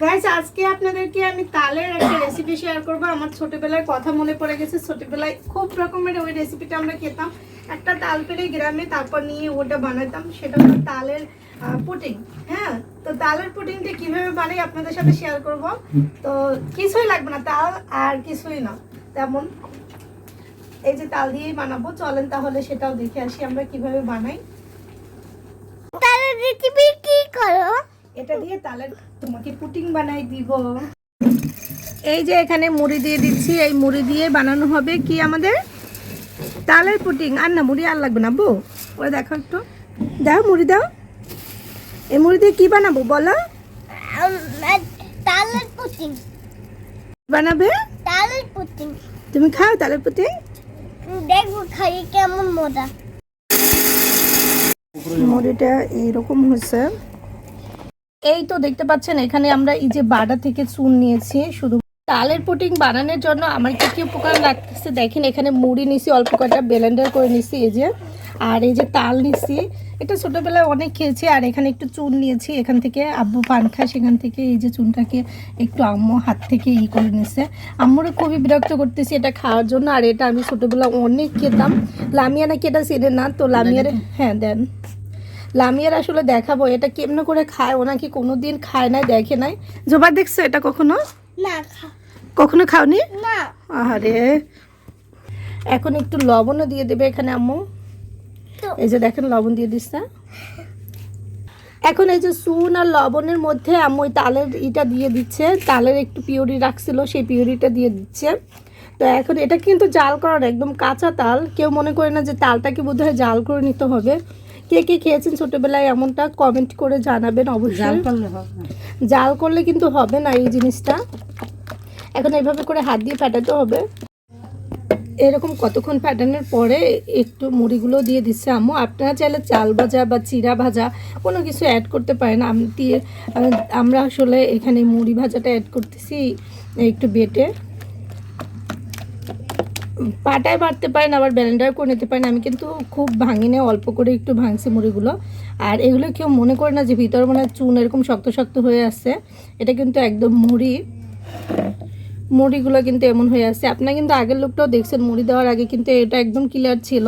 Guys আজকে আপনাদেরকে আমি তালের একটা রেসিপি শেয়ার করব। আমার ছোটবেলার কথা মনে পড়ে গেছে। ছোটবেলায় খুব রকমের ওই রেসিপিটা আমরা খেতাম। একটা তাল পেরে গ্রামে তারপর নিয়ে ওটা বানাতাম। সেটা হলো তালের পুটিং হ্যাঁ? তো তালের পুটিংটা কীভাবে বানাই আপনাদের সাথে শেয়ার করব। তো কিছুই লাগবে না। তাল আর কিছুই না। তেমন এই যে তাল দিয়েই বানাবো। চলেন তাহলে সেটাও দেখে আসি আমরা কীভাবে বানাই। তাহলে রেসিপি কি করো? এটা দিয়ে তালের তোমাকে পুটিং বানাই দিব। এই যে এখানে মুড়ি দিয়ে দিচ্ছি এই মুড়ি দিয়ে বানানো হবে কি আমাদের? তালের পুটিং। আর না মুড়ি আর লাগবে না বউ ওরা দেখো একটু। দাও মুড়ি দাও। এই মুড়ি দিয়ে কি বানাবো বলো? তালের পুটিং। বানাবে? তালের পুটিং। তুমি খাও তালের পুটিং। দেখব খাই কেমন মজা। মুড়িটা এইরকম হয়েছে। এই তো দেখতে পাচ্ছেন এখানে আমরা এই যে বাডা থেকে চুন নিয়েছি শুধু তালের পুটিং বানানোর জন্য আমার কি কি উপকরণ লাগতেছে দেখেন এখানে মুড়ি নিছি অল্প কয়টা ব্লেন্ডার করে নিছি এই যে আর এই যে তাল নিছি এটা ছোটবেলায় অনেক খেয়েছি আর এখানে একটু চুন নিয়েছি এখান থেকে আব্বু পান খায় সেখান থেকে এই যে চুনটাকে একটু আম্মু হাত থেকে ই করে নিছে। আম্মুরে খুবই বিরক্ত করতেছি এটা খাওয়ার জন্য আর এটা আমি ছোটবেলায় অনেক খেতাম। লামিয়া নাকি এটা চেনে না? তো লামিয়ার হ্যাঁ দেন। লামিয়ার আসলে দেখাবো এটা কেমনে করে খায় ও নাকি কোনোদিন খায় নাই দেখে নাই। জোবা দেখছ এটা কখনো? না কখনো খাওনি? না। আরে এখন একটু লবণও দিয়ে দেবে এখানে আম্মু। এই যে দেখেন লবণ দিয়ে দিচ্ছে। এখন এই যে চুন আর লবণের মধ্যে আম্মু ওই তালের ইটা দিয়ে দিচ্ছে। তালের একটু পিউরি রাখছিল সেই পিউরিটা দিয়ে দিচ্ছে। তো এখন এটা কিন্তু জাল করার একদম কাঁচা তাল। কেউ মনে করে না যে তালটাকে বোধহয় জাল করে নিতে হবে। কে কে খেয়েছেন ছোটবেলায় এমনটা কমেন্ট করে জানাবেন অবশ্যই। জাল করলে কিন্তু হবে না এই জিনিসটা। এখন এইভাবে করে হাত দিয়ে ফাটাতে হবে। এরকম কতক্ষণ ফাটানোর পরে একটু মুড়িগুলো দিয়ে দিচ্ছে আম্মু। আপনারা চাইলে চাল ভাজা বা চিরা ভাজা কোনো কিছু অ্যাড করতে পারেন। আমি দিয়ে- আমরা আসলে এখানে মুড়ি ভাজাটা অ্যাড করতেছি একটু বেটে। পাটায় বাড়তে পারেন, আবার ব্যালেন্ডার করে নিতে পারেন। আমি কিন্তু খুব ভাঙিনে অল্প করে একটু ভাঙছি মুড়িগুলো। আর এগুলো কেউ মনে করে না যে ভিতর মানে চুন এরকম শক্ত শক্ত হয়ে আসছে। এটা কিন্তু একদম মুড়ি। মুড়িগুলো কিন্তু এমন হয়ে আসছে। আপনারা কিন্তু আগের লোকটাও দেখছেন, মুড়ি দেওয়ার আগে কিন্তু এটা একদম ক্লিয়ার ছিল।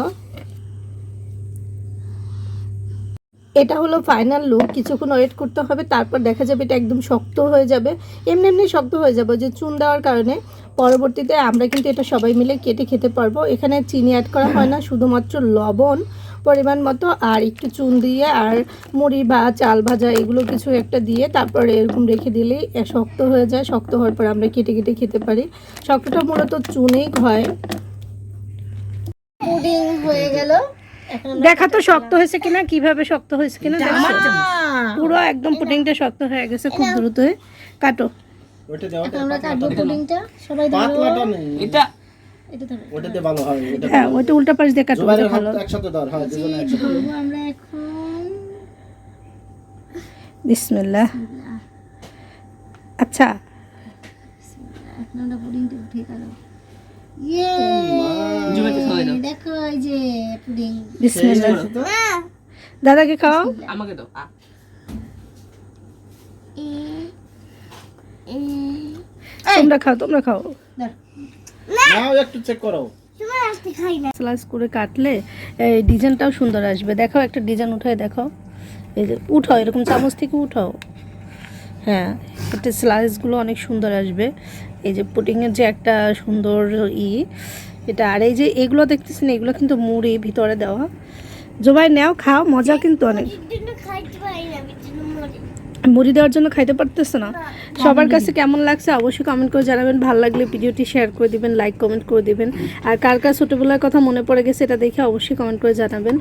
এটা হলো ফাইনাল লুক কিছুক্ষণ ওয়েট করতে হবে, তারপর দেখা যাবে এটা একদম শক্ত হয়ে যাবে। এমনি এমনি শক্ত হয়ে যাবে যে চুন দেওয়ার কারণে। পরবর্তীতে আমরা কিন্তু এটা সবাই মিলে কেটে খেতে পারব। এখানে চিনি অ্যাড করা হয় না শুধুমাত্র লবণ পরিমাণ মতো আর একটু চুন দিয়ে আর মুড়ি বা চাল ভাজা এগুলো কিছু একটা দিয়ে তারপর এরকম রেখে দিলেই শক্ত হয়ে যায়। শক্ত হওয়ার পর আমরা কেটে কেটে খেতে পারি। শক্তটা মূলত চুনেই হয়। পুডিং হয়ে গেল। এখন দেখা তো শক্ত হয়েছে কিনা কীভাবে শক্ত হয়েছে কিনা? পুরো একদম পুডিংটা শক্ত হয়ে গেছে খুব দ্রুত কাটো। ওটা দেওয়া আমরা কাটবো পুডিংটা সবাই ধরো। পাতলাটা নেই। এটা এটা ধরো। ভালো হয় হ্যাঁ ওইটা উল্টা পাশ দিয়ে কাটো জোবাইরের ওটা হাত ভালো একসাথে ধর হয় দুজনে একসাথে আমরা এখন। বিসমিল্লাহ। আচ্ছা। এখন আমরা পুডিংটা উঠে গেল ইয়ে দেখো এই যে পুডিং বিসমিল্লাহ। দাদাকে খাও আমাকে দাও। তোমরা খাও তোমরা খাও। নাও একটু চেক করো। তোমার আজকে খাই না স্লাইস করে কাটলে এই ডিজাইনটাও সুন্দর আসবে। দেখাও একটা ডিজাইন উঠায় দেখাও। এই যে উঠাও এরকম চামচ থেকে উঠাও। হ্যাঁ এটা স্লাইসগুলো অনেক সুন্দর আসবে। এই যে পুটিংয়ের যে একটা সুন্দর ই এটা আর এই যে এগুলো দেখতেছেন এগুলো কিন্তু মুড়ি ভিতরে দেওয়া। জবাই নেও খাও মজা কিন্তু অনেক। খাইতে পারি না মুড়ি দেওয়ার জন্য খাইতে পারতেছে না। সবার কাছে কেমন লাগছে অবশ্যই কমেন্ট করে জানাবেন। ভালো লাগলে ভিডিওটি শেয়ার করে দিবেন লাইক কমেন্ট করে দিবেন। আর কার কার ছোটবেলার কথা মনে পড়ে গেছে এটা দেখে অবশ্যই কমেন্ট করে জানাবেন।